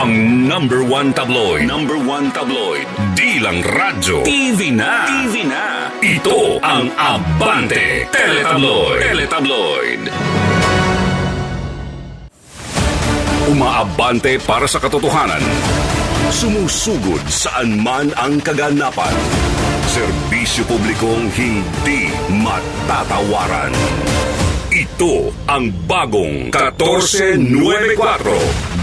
Ang number one tabloid. Number one tabloid. Di lang radyo. TV na. TV na. Ito ang Abante Teletabloid. Teletabloid. Umaabante para sa katotohanan. Sumusugod saan man ang kaganapan. Serbisyo publikong hindi matatawaran. Ito ang bagong 1494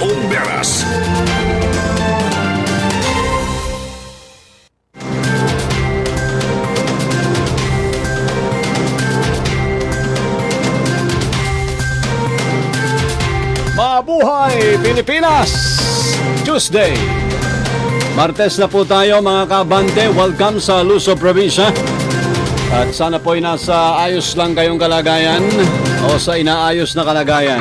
Oberas. Mabuhay Pilipinas! Tuesday. Martes na po tayo mga kabante. Welcome sa Luzon Provincia. At sana po ay nasa ayos lang kayong kalagayan o sa inaayos na kalagayan.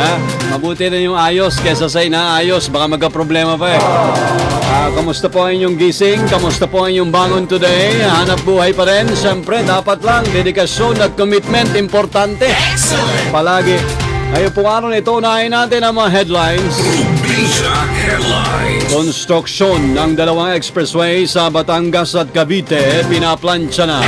Ha? Mabuti na yung ayos kesa sa inaayos. Baka magka-problema pa eh. Ah, kamusta po ang inyong gising? Kamusta po ang inyong bangon today? Hanap buhay pa rin? Siyempre, dapat lang dedikasyon at commitment importante. Palagi. Ngayon po araw na ito, unahin natin ang mga headlines. Headlines. Konstruksyon ng dalawang expressway sa Batangas at Cavite, pinaplansya na.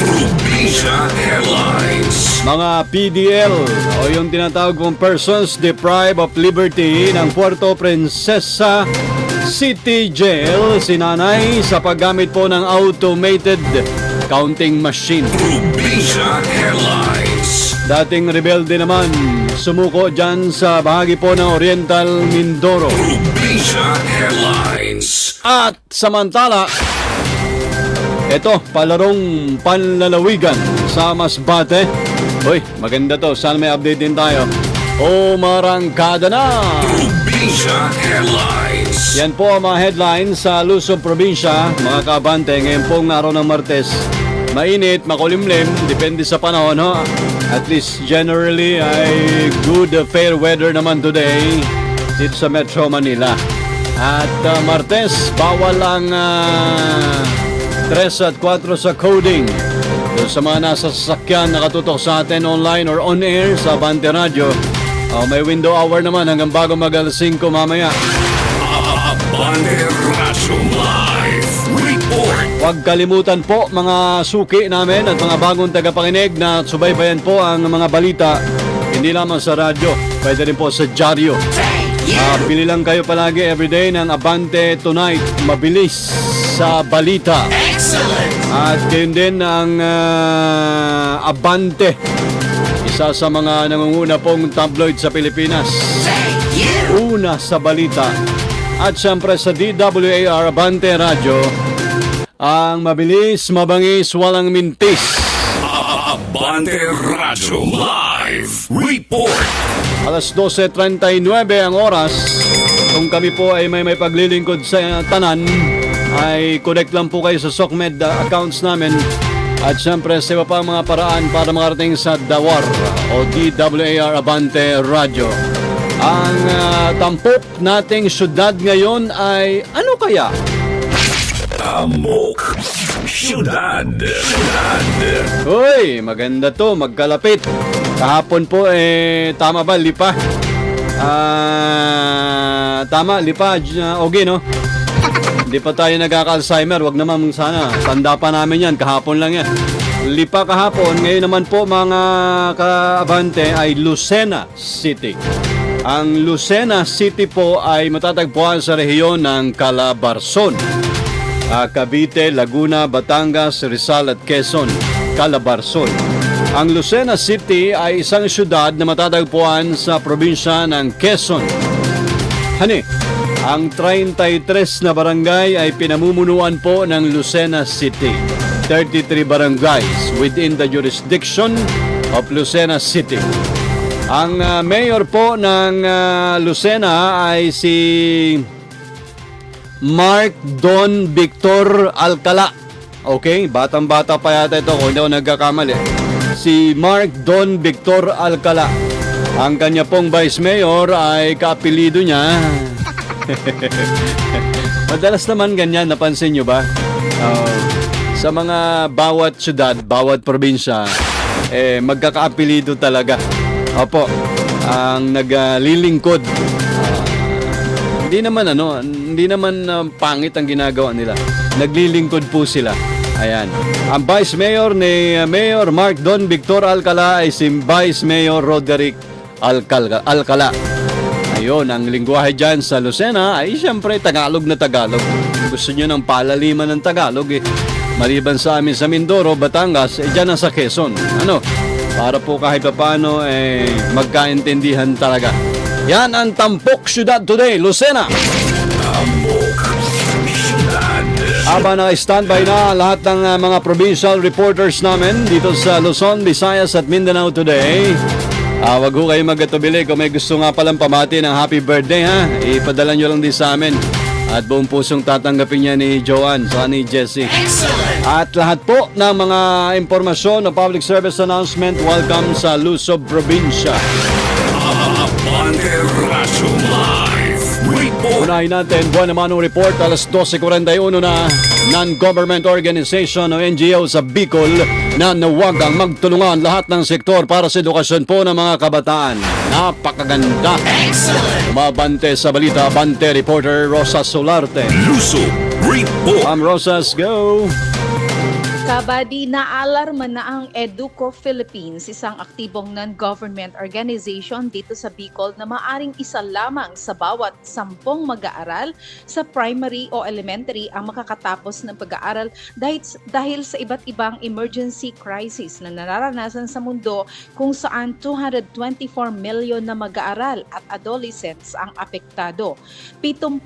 Probinsya Headlines. Mga PDL o yung tinatawag kong persons deprived of liberty ng Puerto Princesa City Jail sinanay sa paggamit po ng automated counting machine. Probinsya Headlines. Dating rebelde naman, sumuko dyan sa bahagi po ng Oriental Mindoro. Probinsya Headlines. At samantala, ito, palarong panlalawigan sa Masbate. Uy, maganda to. Sana may update din tayo. Umarangkada na! Probinsya Headlines. Yan po ang mga headlines sa Luzon Probinsya, mga kabante, ngayon pong araw ng Martes. Mainit, makulimlim, depende sa panahon, ho. At least generally ay good uh, fair weather naman today dito sa Metro Manila. At uh, Martes, bawal ang uh, 3 at 4 sa coding. Doon sa mga nasa sasakyan nakatutok sa atin online or on air sa Bante Radio. Oh, may window hour naman hanggang bago mag alas 5 mamaya. Abante Radio Live Report. Huwag kalimutan po mga suki namin at mga bagong tagapakinig na subaybayan po ang mga balita hindi lamang sa radyo, pwede rin po sa dyaryo. Ah, pili lang kayo palagi everyday ng Abante Tonight, mabilis sa balita. At yun din ang ah, Abante, isa sa mga nangunguna pong tabloid sa Pilipinas. Una sa balita. At siyempre sa DWAR Abante Radio, ang mabilis, mabangis, walang mintis. Abante Radio Live Report. Alas 12.39 ang oras. Kung kami po ay may may paglilingkod sa tanan, ay connect lang po kayo sa SOCMED uh, accounts namin. At siyempre sa iba pa mga paraan para makarating sa DAWAR o DWAR Abante Radio. Ang uh, tampok nating syudad ngayon ay ano kaya? Amok. Syudad. Syudad. Uy, maganda to, magkalapit. Kahapon po eh, tama ba, lipa? Ah, tama, lipa, uh, okay no? Hindi pa tayo nagkaka-Alzheimer, wag naman sana. Tanda pa namin yan, kahapon lang yan. Lipa kahapon, ngayon naman po mga kaabante ay Lucena City. Ang Lucena City po ay matatagpuan sa rehiyon ng Calabarzon. ah, Cavite, Laguna, Batangas, Rizal at Quezon, Calabarzon. Ang Lucena City ay isang syudad na matatagpuan sa probinsya ng Quezon. Hani, ang 33 na barangay ay pinamumunuan po ng Lucena City. 33 barangays within the jurisdiction of Lucena City. Ang ah, mayor po ng ah, Lucena ay si Mark Don Victor Alcala. Okay, batang-bata pa yata ito kung hindi ako nagkakamali. Si Mark Don Victor Alcala. Ang kanya pong vice mayor ay kaapelido niya. Madalas naman ganyan, napansin nyo ba? Oh, sa mga bawat syudad, bawat probinsya, eh, magkakaapelido talaga. Opo, ang naglilingkod. hindi naman ano, hindi naman uh, pangit ang ginagawa nila. Naglilingkod po sila. Ayan. Ang Vice Mayor ni uh, Mayor Mark Don Victor Alcala ay si Vice Mayor Roderick Alcala. Alcala. Ayun, ang lingwahe dyan sa Lucena ay siyempre Tagalog na Tagalog. Gusto nyo ng palaliman ng Tagalog eh. Maliban sa amin sa Mindoro, Batangas, eh dyan ang sa Quezon. Ano? Para po kahit paano eh magkaintindihan talaga. Yan ang Tampok Syudad Today, Lucena. Aba na standby na lahat ng uh, mga provincial reporters namin dito sa Luzon, Visayas at Mindanao today. Ah, wag ho kayo magkatubili kung may gusto nga palang pamati ng happy birthday ha. Ipadala nyo lang din sa amin. At buong pusong tatanggapin niya ni Joanne sa ni Jessie. At lahat po ng mga impormasyon ng public service announcement, welcome sa Luzon Provincia. Unahin natin, buwan naman ng report, alas 12.41 na non-government organization o NGO sa Bicol na nawagang magtulungan lahat ng sektor para sa edukasyon po ng mga kabataan. Napakaganda. Umabante sa balita, Bante reporter Rosa Solarte. Luso. Report. Ma'am Rosas, go! Kabady, naalarma na ang Educo Philippines, isang aktibong non-government organization dito sa Bicol na maaring isa lamang sa bawat sampung mag-aaral sa primary o elementary ang makakatapos ng pag-aaral dahil, dahil sa iba't ibang emergency crisis na nararanasan sa mundo kung saan 224 million na mag-aaral at adolescents ang apektado. 72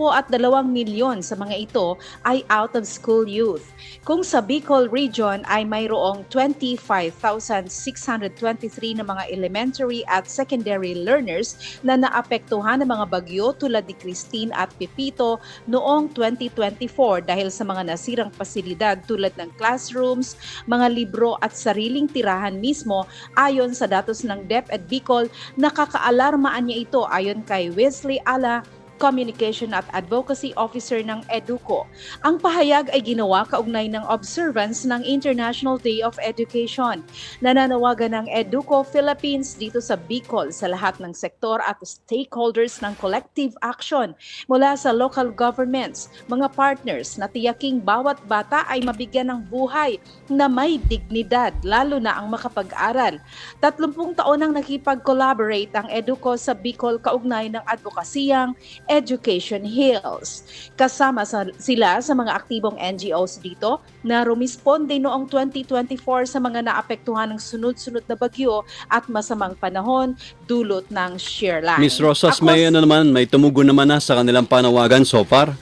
milyon sa mga ito ay out-of-school youth. Kung sa Bicol region ay mayroong 25,623 na mga elementary at secondary learners na naapektuhan ng mga bagyo tulad ni Christine at Pepito noong 2024 dahil sa mga nasirang pasilidad tulad ng classrooms, mga libro at sariling tirahan mismo. Ayon sa datos ng DepEd Bicol nakakaalarmaan niya ito ayon kay Wesley Ala Communication at Advocacy Officer ng EDUCO. Ang pahayag ay ginawa kaugnay ng observance ng International Day of Education. Nananawagan ng EDUCO Philippines dito sa Bicol sa lahat ng sektor at stakeholders ng collective action mula sa local governments, mga partners na tiyaking bawat bata ay mabigyan ng buhay na may dignidad, lalo na ang makapag-aral. 30 taon nang nakipag-collaborate ang EDUCO sa Bicol kaugnay ng advokasiyang Education Hills. Kasama sa, sila sa mga aktibong NGOs dito na rumisponde noong 2024 sa mga naapektuhan ng sunod-sunod na bagyo at masamang panahon dulot ng shear line. Miss Rosas, Ako, may ano naman, may tumugon naman na sa kanilang panawagan so far?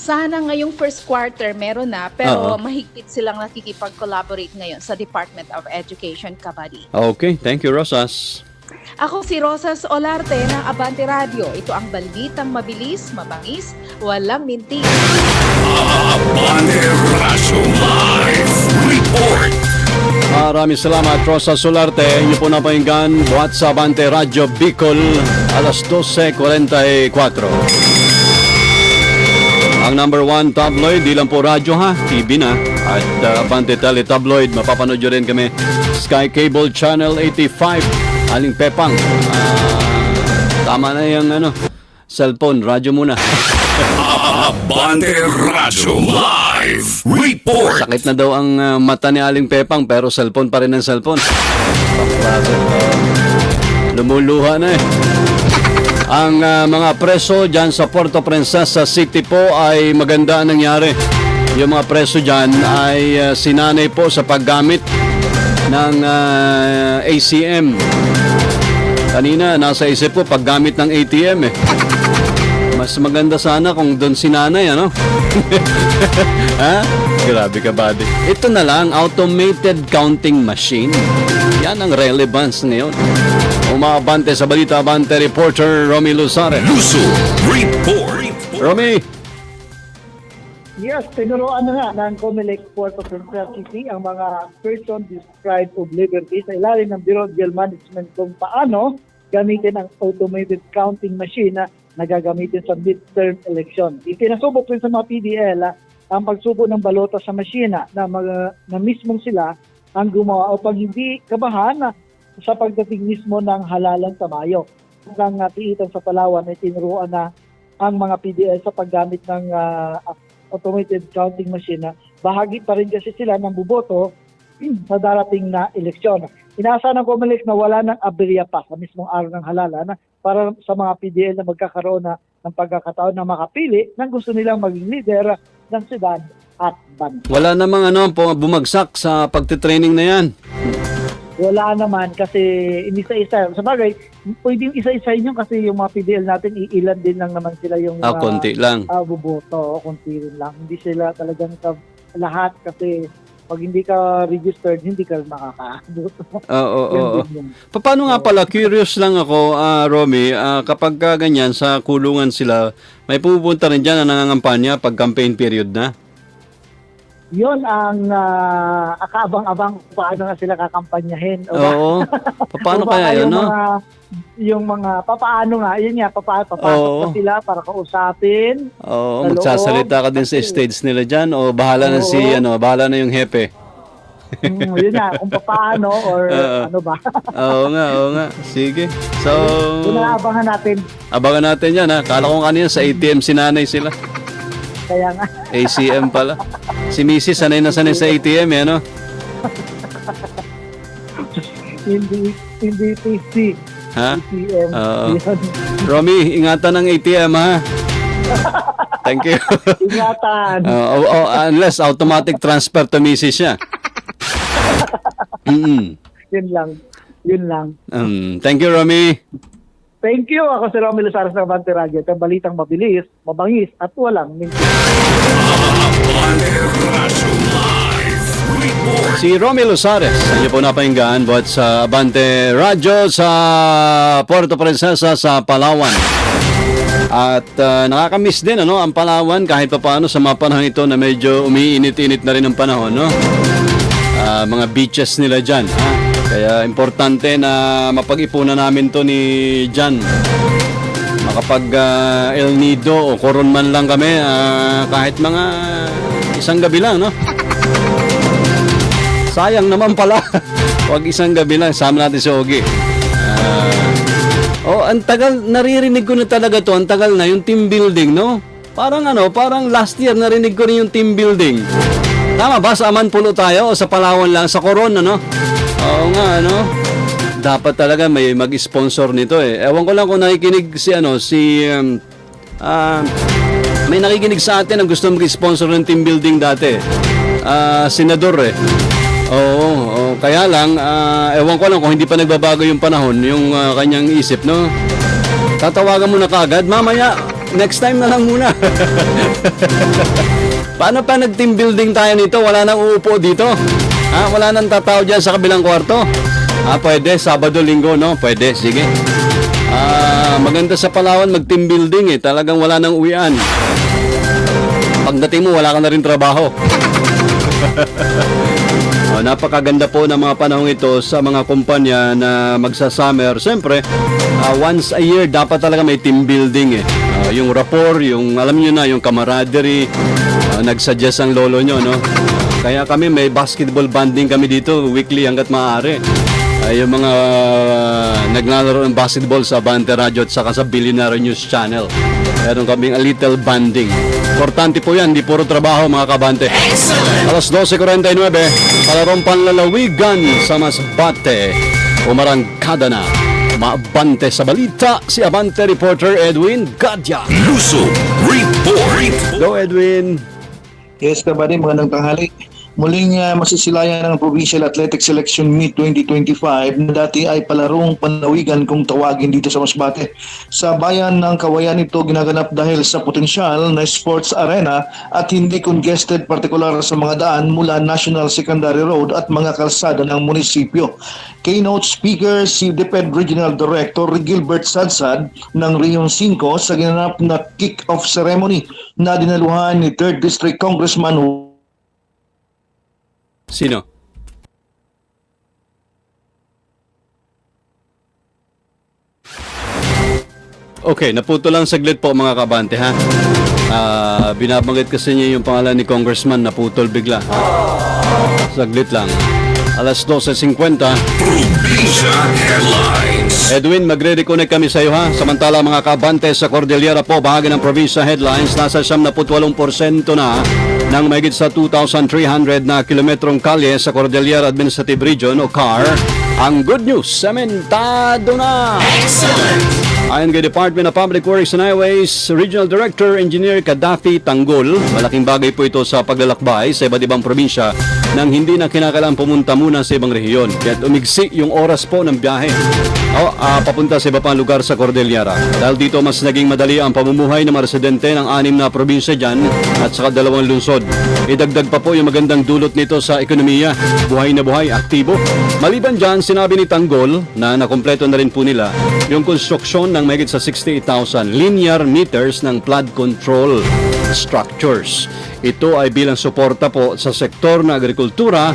Sana ngayong first quarter meron na pero Oo. mahigpit silang nakikipag-collaborate ngayon sa Department of Education Kabady. Okay, thank you Rosas. Ako si Rosas Olarte ng Abante Radio. Ito ang balitang mabilis, mabangis, walang minti. Abante Razo Live. Report. Maraming salamat Rosa Solarte. Inyo po napahinggan buhat sa Abante Radio Bicol alas 12.44. Ang number one tabloid, di lang po radyo ha, TV na. At uh, Abante Tele Tabloid, mapapanood nyo rin kami. Sky Cable Channel 85, Aling Pepang. Ah, tama na yung ano, cellphone, radyo muna. Abante Razo Live. Report. Sakit na daw ang uh, mata ni Aling Pepang pero cellphone pa rin ang cellphone. Lumuluha na eh. Ang uh, mga preso dyan sa Puerto Princesa City po ay maganda ang nangyari. yung mga preso dyan ay ah, sinanay po sa paggamit ng ah, ACM. Kanina, nasa isip ko paggamit ng ATM eh. Mas maganda sana kung doon sinanay, ano? ha? Grabe ka, buddy. Ito na lang, automated counting machine. Yan ang relevance ngayon. Umabante sa balita, abante reporter Romy Luzare. Luso Report. Romy, Yes, tinuruan na nga ng COMELEC Port of City ang mga person deprived of liberty sa ilalim ng Bureau of Jail Management kung paano gamitin ang automated counting machine na nagagamitin sa midterm election. Itinasubok rin sa mga PDL ah, ang pagsubo ng balota sa masina na, mag- na mismong sila ang gumawa upang hindi kabahan ah, sa pagdating mismo ng halalan sa Mayo. Ang uh, tiitan sa Palawan ay tinuruan na ang mga PDL sa paggamit ng ah, automated counting machine na bahagi pa rin kasi sila ng buboto sa darating na eleksyon. Inaasahan ng COMELEC na wala ng aberya pa sa mismong araw ng halalan para sa mga PDL na magkakaroon na ng pagkakataon na makapili ng gusto nilang maging leader ng syudad at bansa. wala namang ano, bumagsak sa pagtitraining na yan. Wala naman kasi inisa-isa. Sa bagay, pwedeng isa-isahin yun kasi yung mga PDL natin, iilan din lang naman sila yung Ah, ah, konti lang. ah, buboto, konti rin lang. Hindi sila talagang ka- lahat kasi pag hindi ka registered, hindi ka makakaboto. Oo, oo, oo. din yun. Pa- Paano nga pala, curious lang ako, ah, Romy, ah, kapag ka ganyan sa kulungan sila, may pupunta rin dyan na nangangampanya pag campaign period na? Yun ang ah, akaabang-abang paano nga sila kakampanyahin. O ba? Oo. Pa- Paano kaya yun, no? Mga, yung mga, papaano nga, yun nga, papa, papasok Oo. pa sila para kausapin. Oo, Sa magsasalita ka din sa stage nila dyan o bahala na si, Oo. ano, bahala na yung hepe. Mm, yun nga, kung papaano or Oo. ano ba. Oo nga, oo nga. Sige. So, Yun ang abangan natin. abangan natin yan ha. Kala ko kanina sa ATM sinanay sila. Kaya nga, ACM pala. Si Mrs. sanay na sanay sa ATM eh, no? hindi, hindi PC. Ha? ATM. Oo. Romy, ingatan ng ATM ha. Thank you. Ingatan. Uh, oh, oh, unless automatic transfer to Mrs. siya. Mm Yun lang. Yun lang. um, thank you, Romy. Thank you. Ako si Romelu Saras ng Abante Radio. Ito ang balitang mabilis, mabangis, at walang minti. Si Romy Losares, inyo po napahinggan buhat sa Abante Radyo sa Puerto Princesa sa Palawan. At uh, nakakamiss din ano, ang Palawan kahit pa paano sa mga panahon ito na medyo umiinit-init na rin ang panahon. No? Ah, mga beaches nila dyan. Ha? Importante na mapag-ipunan namin to ni Jan. Makapag ah, El Nido o Coron man lang kami, ah, kahit mga isang gabi lang, no? Sayang naman pala. Huwag isang gabi lang, sama natin si Ogie. Ah, oh, ang tagal, naririnig ko na talaga to, ang tagal na, yung team building, no? Parang ano, parang last year narinig ko rin yung team building. Tama ba? Sa Amanpulo tayo o sa Palawan lang? Sa Coron, ano? Nga, ano? Dapat talaga may mag-sponsor nito eh. Ewan ko lang kung nakikinig si ano, si... Um, ah, may nakikinig sa atin ang gusto mag-sponsor ng team building dati. Ah, senador eh. Oo, oo. kaya lang, ah, ewan ko lang kung hindi pa nagbabago yung panahon, yung ah, kanyang isip, no? Tatawagan mo na kagad, mamaya, next time na lang muna. Paano pa nag-team building tayo nito? Wala nang uupo dito. Ha? Wala nang tatao dyan sa kabilang kwarto. Ah, pwede. Sabado, linggo, no? Pwede. Sige. Ah, maganda sa Palawan mag-team building eh. Talagang wala nang uwian. Pagdating mo, wala ka na rin trabaho. Oh, napakaganda po ng mga panahong ito sa mga kumpanya na magsa-summer. Siyempre, ah, once a year dapat talaga may team building eh. Ah, yung rapport, yung alam niyo na, yung camaraderie, ah, nagsuggest ang lolo nyo, no? Kaya kami may basketball banding kami dito weekly hanggat maaari. Ah, yung mga ah, naglalaro ng basketball sa Bante Radio at saka sa Billionaire News Channel. Meron kaming a little banding. Importante po yan, di puro trabaho mga kabante. Alas 12.49, palarong panlalawigan sa Masbate. Umarangkada na. Maabante sa balita si Abante reporter Edwin Gadya. Luso Report. Go Edwin! Yes, kabady, magandang tanghali. Muling uh, masisilayan ng Provincial Athletic Selection Meet 2025 na dati ay palarong panawigan kung tawagin dito sa Masbate. Sa bayan ng Kawayan ito ginaganap dahil sa potensyal na sports arena at hindi congested partikular sa mga daan mula National Secondary Road at mga kalsada ng munisipyo. Keynote speaker si DepEd Regional Director Gilbert Sadsad ng Region 5 sa ginanap na kick-off ceremony na dinaluhan ni 3rd District Congressman Sino? Okay, naputo lang saglit po mga kabante ha. Ah, binabanggit kasi niya yung pangalan ni Congressman, naputol bigla. Saglit lang. Alas 12.50. Probinsya Headlines. Edwin, magre-reconnect kami sa iyo ha. Samantala mga kabante sa Cordillera po, bahagi ng probinsya headlines, nasa 78% na ng mahigit sa 2,300 na kilometrong kalye sa Cordillera Administrative Region o CAR. Ang good news, sementado na! Ayon kay Department of Public Works and Highways, Regional Director Engineer Kadafi Tanggol, malaking bagay po ito sa paglalakbay sa iba't ibang probinsya nang hindi na kinakailangan pumunta muna sa ibang rehiyon. Kaya umigsi yung oras po ng biyahe o ah, papunta sa iba pang lugar sa Cordillera. Dahil dito mas naging madali ang pamumuhay ng mga residente ng anim na probinsya dyan at saka dalawang lungsod. Idagdag pa po yung magandang dulot nito sa ekonomiya. Buhay na buhay, aktibo. Maliban dyan, sinabi ni Tanggol na nakompleto na rin po nila yung konstruksyon ng mahigit sa 68,000 linear meters ng flood control structures. Ito ay bilang suporta po sa sektor ng agrikultura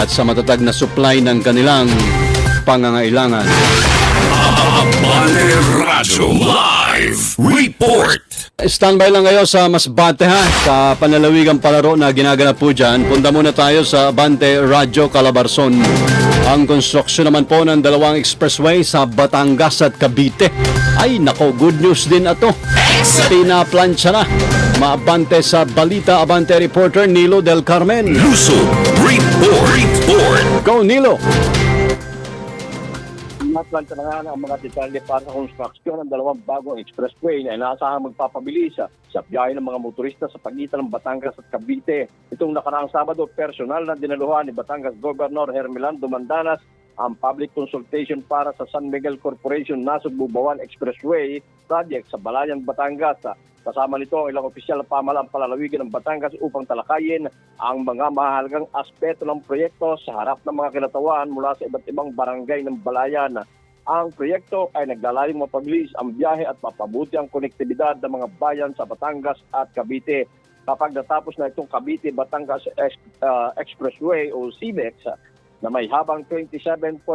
at sa matatag na supply ng kanilang pangangailangan. Radyo Live Report. Standby lang kayo sa Masbate ha, sa panalawigang palaro na ginaganap po dyan. Punta muna tayo sa Abante Radyo Calabarzon. Ang konstruksyon naman po ng dalawang expressway sa Batangas at Cavite. Ay nako, good news din ito. Pinaplansya na. Maabante sa Balita Abante reporter Nilo Del Carmen. Luzon Report. Report. Go Nilo! Naplanta na nga ang mga detalye para sa construction ng dalawang bagong expressway na inaasahang magpapabilis sa biyahe ng mga motorista sa pagitan ng Batangas at Cavite. Itong nakaraang Sabado, personal na dinaluhan ni Batangas Governor Hermelando Mandanas ang public consultation para sa San Miguel Corporation Nasug Bubawan Expressway project sa Balayan, Batangas. Kasama nito ang ilang opisyal na pamalang palalawigan ng Batangas upang talakayin ang mga mahalagang aspeto ng proyekto sa harap ng mga kinatawan mula sa iba't ibang barangay ng Balayan. Ang proyekto ay naglalaling mapabilis ang biyahe at mapabuti ang konektibidad ng mga bayan sa Batangas at Cavite. Kapag natapos na itong Cavite-Batangas uh, Expressway o CBEX na may habang 27.06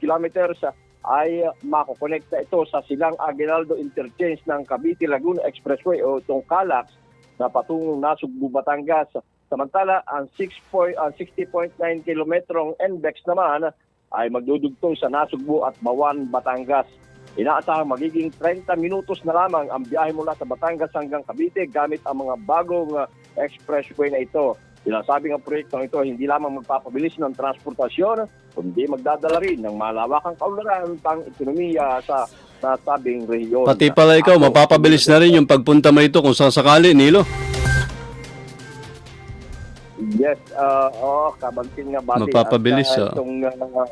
kilometers ay makokonekta ito sa Silang Aguinaldo Interchange ng Cavite Laguna Expressway o itong Calax na patungong Nasugbu, Batangas. Samantala, ang 6 point, ang 60.9 kilometrong NBEX naman ay magdudugtong sa Nasugbu at Bawan, Batangas. Inaasahang magiging 30 minutos na lamang ang biyahe mula sa Batangas hanggang Cavite gamit ang mga bagong uh, expressway na ito. Sinasabi ng proyektong ito hindi lamang magpapabilis ng transportasyon, kundi magdadala rin ng malawakang kaunlaran pang ekonomiya sa nasabing rehiyon. Pati pala ikaw, mapapabilis na rin yung pagpunta mo ito kung sasakali, Nilo. Yes, uh, oh, kabantin nga bati. Mapapabilis, At, uh, itong, uh,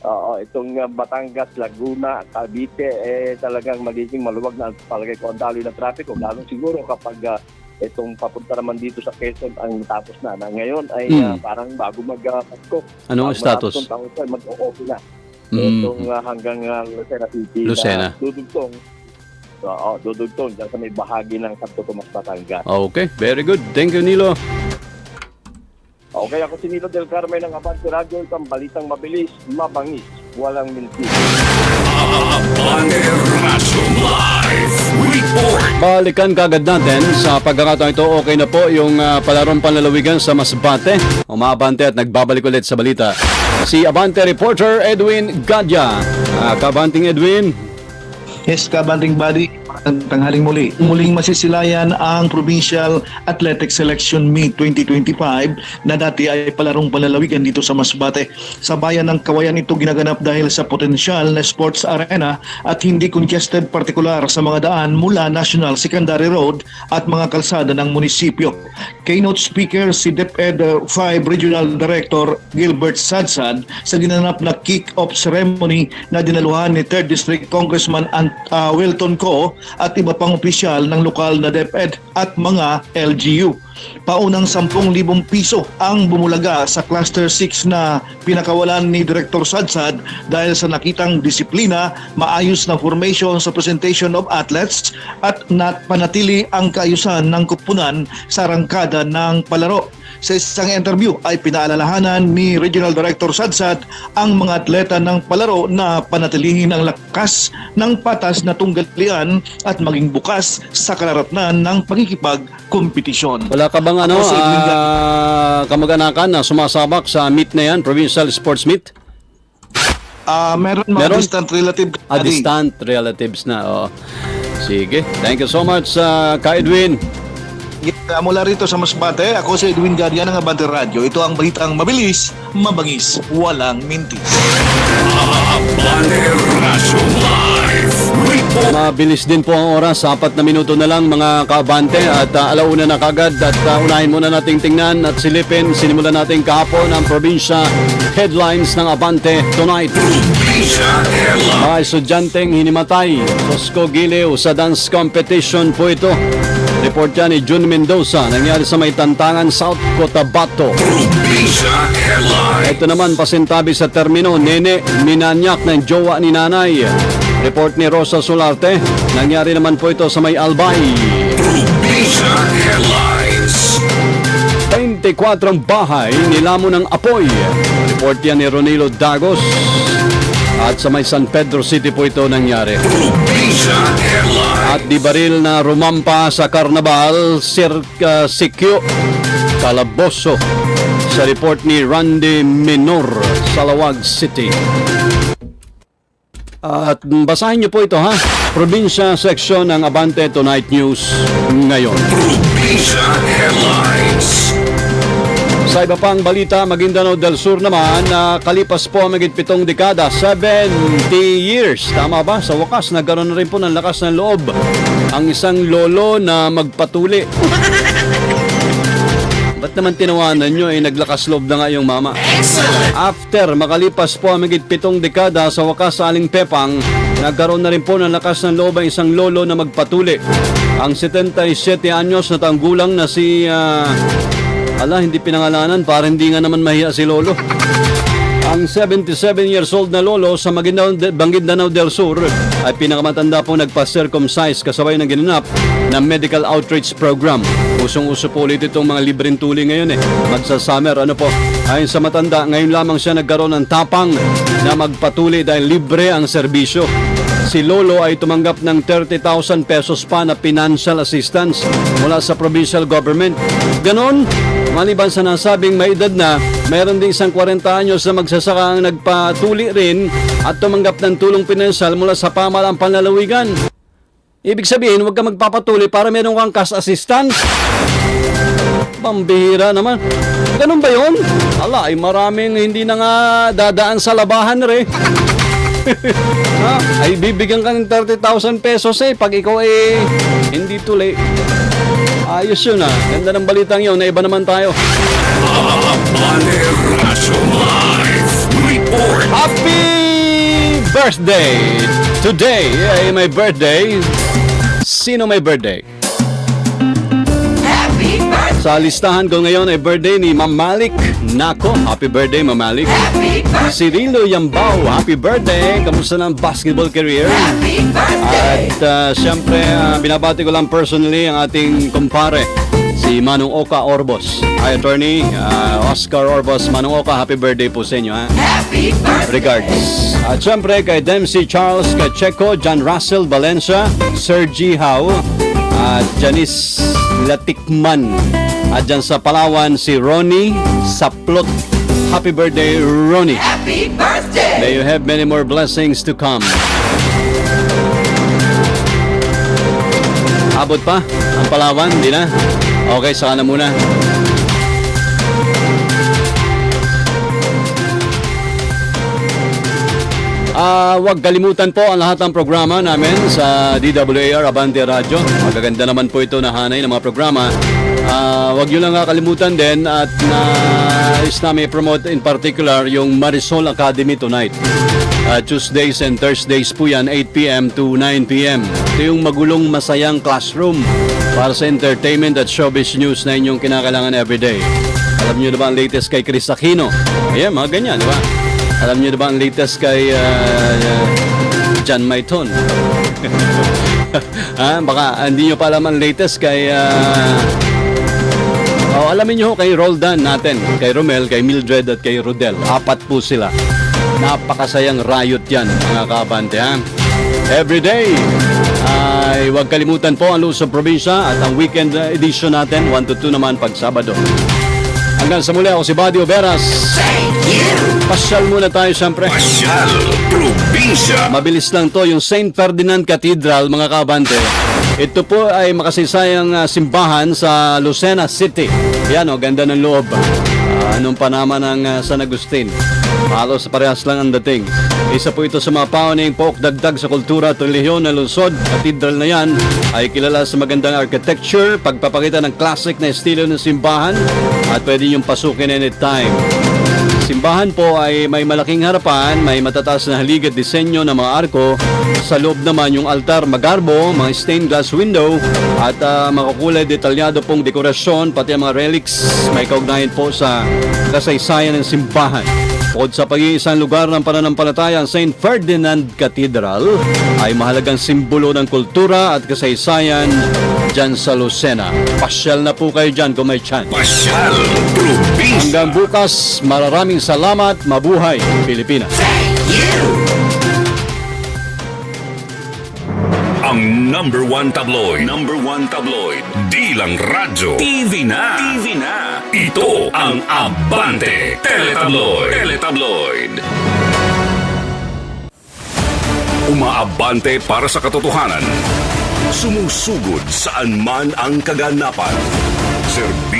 oo, itong uh, Batangas, Laguna, Cavite, eh, talagang magiging maluwag na palagay ko ang daloy ng trapiko. Lalo siguro kapag uh, itong papunta naman dito sa Quezon ang natapos na. na ngayon ay uh, Hmm. parang bago mag-Pasko. Anong status? Taon ito, mag-o-open na. Mm. Itong uh, hanggang uh, Lucena City. Lucena. Na dudugtong. Oo, dudugtong dyan sa may bahagi ng Santo Tomas, Batangas. Okay, very good. Thank you, Nilo. Okay, ako si Nilo Del Carmen ng Abante Radio. Ito ang balitang mabilis, mabangis, walang mintis. Balikan kagad natin sa pagkakataon ito, okay na po yung uh, palarong panlalawigan sa Masbate. Umaabante at nagbabalik ulit sa balita. Si Abante reporter Edwin Gadya. Uh, kabanting Edwin, Yes, kabanting body. Tanghaling muli. Muling masisilayan ang Provincial Athletic Selection Meet 2025 na dati ay palarong palalawigan dito sa Masbate. Sa bayan ng Kawayan ito ginaganap dahil sa potensyal na sports arena at hindi congested partikular sa mga daan mula National Secondary Road at mga kalsada ng munisipyo. Keynote speaker si DepEd 5 Regional Director Gilbert Sadsad sa ginanap na kick-off ceremony na dinaluhan ni 3rd District Congressman Ant- uh, Wilton Co at iba pang opisyal ng lokal na DepEd at mga LGU. Paunang 10,000 piso ang bumulaga sa Cluster 6 na pinakawalan ni Director Sadsad dahil sa nakitang disiplina, maayos na formation sa presentation of athletes at nat panatili ang kaayusan ng kupunan sa rangkada ng palaro. Sa isang interview ay pinaalalahanan ni Regional Director Sadsad ang mga atleta ng palaro na panatilihin ang lakas ng patas na tunggalian at maging bukas sa kalaratnan ng pagkikipag-kompetisyon. Wala ka bang ano, ah, kamag-anakan na sumasabak sa meet na yan, Provincial Sports Meet? Ah, meron mga Meron? distant relative. Ah, distant relatives na. Oh. Sige. Thank you so much, uh, Ka Edwin. Yeah, mula rito sa Masbate, ako si Edwin Garia ng Abante Radio. Ito ang balitang mabilis, mabangis, walang mintis. Abante Radyo Live. Mabilis din po ang oras, apat na minuto na lang mga kaabante at uh, alauna na kagad at uh, unahin muna nating tingnan at silipin. Sinimulan natin kahapon ang probinsya headlines ng Abante tonight. Mga estudyanteng hinimatay. Cosco Giliw sa dance competition po ito. Report yan ni June Mendoza. Nangyari sa may tantangan South Cotabato. Ito naman pasintabi sa termino. Nene, minanyak ng jowa ni nanay. Report ni Rosa Solarte. Nangyari naman po ito sa may Albay. Probinsya Headlines. 24 bahay nilamon ng apoy. Report yan ni Ronilo Dagos. At sa may San Pedro City po ito nangyari. At di baril na rumampa sa karnabal, Sir uh, Sikyo Calaboso sa report ni Randy Minor, Salawag City. At basahin niyo po ito ha. Probinsya section ng Abante Tonight News ngayon. Probinsya Headlines. Sa iba pang balita, Maguindanao del Sur naman, na kalipas po ang pitong dekada, 70 years. Tama ba? Sa wakas, nagkaroon na rin po ng lakas ng loob ang isang lolo na magpatuli. Ba't naman tinawanan nyo eh, naglakas loob na nga yung mama? After makalipas po ang magit pitong dekada sa wakas sa Aling Pepang, nagkaroon na rin po ng lakas ng loob ang isang lolo na magpatuli. Ang 77 anyos na tanggulang na si... ah, ala, hindi pinangalanan para hindi nga naman mahiya si lolo. Ang 77 years old na lolo sa Maguindanao, Maguindanao del Sur ay pinakamatanda po nagpa-circumcise kasabay ng ginanap ng medical outreach program. Usong-uso po ulit itong mga libreng tuli ngayon eh. Magsa-summer, ano po. Ayon sa matanda, ngayon lamang siya nagkaroon ng tapang na magpatuli dahil libre ang serbisyo. Si Lolo ay tumanggap ng 30,000 pesos pa na financial assistance mula sa provincial government. Ganon, maliban sa nasabing may edad na, mayroon din isang 40 anyos na magsasaka ang nagpatuli rin at tumanggap ng tulong pinansyal mula sa pamahalang panlalawigan. Ibig sabihin, huwag ka magpapatuli para meron kang cash assistance. Pambihira naman. Ganun ba yun? Ala, ay maraming hindi na nga dadaan sa labahan rin. Ha? Ay bibigyan ka ng 30,000 pesos eh pag ikaw eh hindi tuli. Ayos yun ah. Ganda ng balitang yun. Na iba naman tayo. Happy birthday! Today ay my birthday. Sino may birthday? Sa listahan ko ngayon ay birthday ni Ma'am Malik. Nako, happy birthday Ma'am Malik. Cirilo Yambao, happy birthday. Kamusta ng basketball career? At uh, siyempre, uh, binabati ko lang personally ang ating kumpare, si Manong Oka Orbos. Hi, attorney. uh, Oscar Orbos, Manong Oka, happy birthday po sa inyo. Ha? Regards. At syempre kay Dempsey Charles Cacheco, John Russell Valencia, Sir G. Howe, at Janice Latikman. At dyan sa Palawan, si Ronnie Saplot. Happy birthday, Ronnie. Happy birthday! May you have many more blessings to come. Abot pa? Ang Palawan? Hindi na? Okay, saka na muna. Ah, wag kalimutan po ang lahat ng programa namin sa DWAR Abante Radio. Magaganda naman po ito na hanay ng mga programa. Ah, wag niyo lang kakalimutan din at na is namin promote in particular yung Marisol Academy tonight. Ah, Tuesdays and Thursdays po yan, 8 p.m. to 9 p.m. Ito yung magulong masayang classroom para sa entertainment at showbiz news na inyong kinakailangan everyday. Alam niyo na ba ang latest kay Chris Aquino? Ayan, mga ganyan, di ba? Alam niyo na ba ang latest kay ah, ah, John Maiton? ha, baka hindi niyo pa alam ang latest kay ah, Oh, alamin niyo ho kay Roldan natin, kay Romel, kay Mildred at kay Rodel. Apat po sila. Napakasayang riot yan, mga kabante. Ha? Every day, ay huwag kalimutan po ang Luzon Probinsya at ang weekend edition natin, 1 to 2 naman pag Sabado. Hanggang sa muli ako si Badio Veras. Pasyal muna tayo siyempre. Pasyal Probinsya. Mabilis lang to, yung St. Ferdinand Cathedral, mga kabante. Ito po ay makasaysayang ah, simbahan sa Lucena City. Yan o, ganda ng loob. Ah, anong pa naman ng ah, San Agustin? Halos parehas lang ang dating. Isa po ito sa mga pauning dagdag sa kultura at relihiyon ng lungsod. Cathedral na yan ay kilala sa magandang architecture, pagpapakita ng classic na estilo ng simbahan at pwede niyong pasukin anytime. Simbahan po ay may malaking harapan, may matataas na halig at disenyo ng mga arko. Sa loob naman yung altar magarbo, mga stained glass window at ah, makukulay detalyado pong dekorasyon pati ang mga relics may kaugnayan po sa kasaysayan ng simbahan. Bukod sa pag-iisang lugar ng pananampalataya, ang St. Ferdinand Cathedral ay mahalagang simbolo ng kultura at kasaysayan dyan sa Lucena. Pasyal na po kayo dyan kung may chance. Pasyal. Hanggang bukas, maraming salamat. Mabuhay, Pilipinas. Ang number one tabloid. Number one tabloid. Di lang radyo. TV na. TV na. Ito ang Abante Teletabloid. Teletabloid. Umaabante para sa katotohanan. Sumusugod saan man ang kaganapan.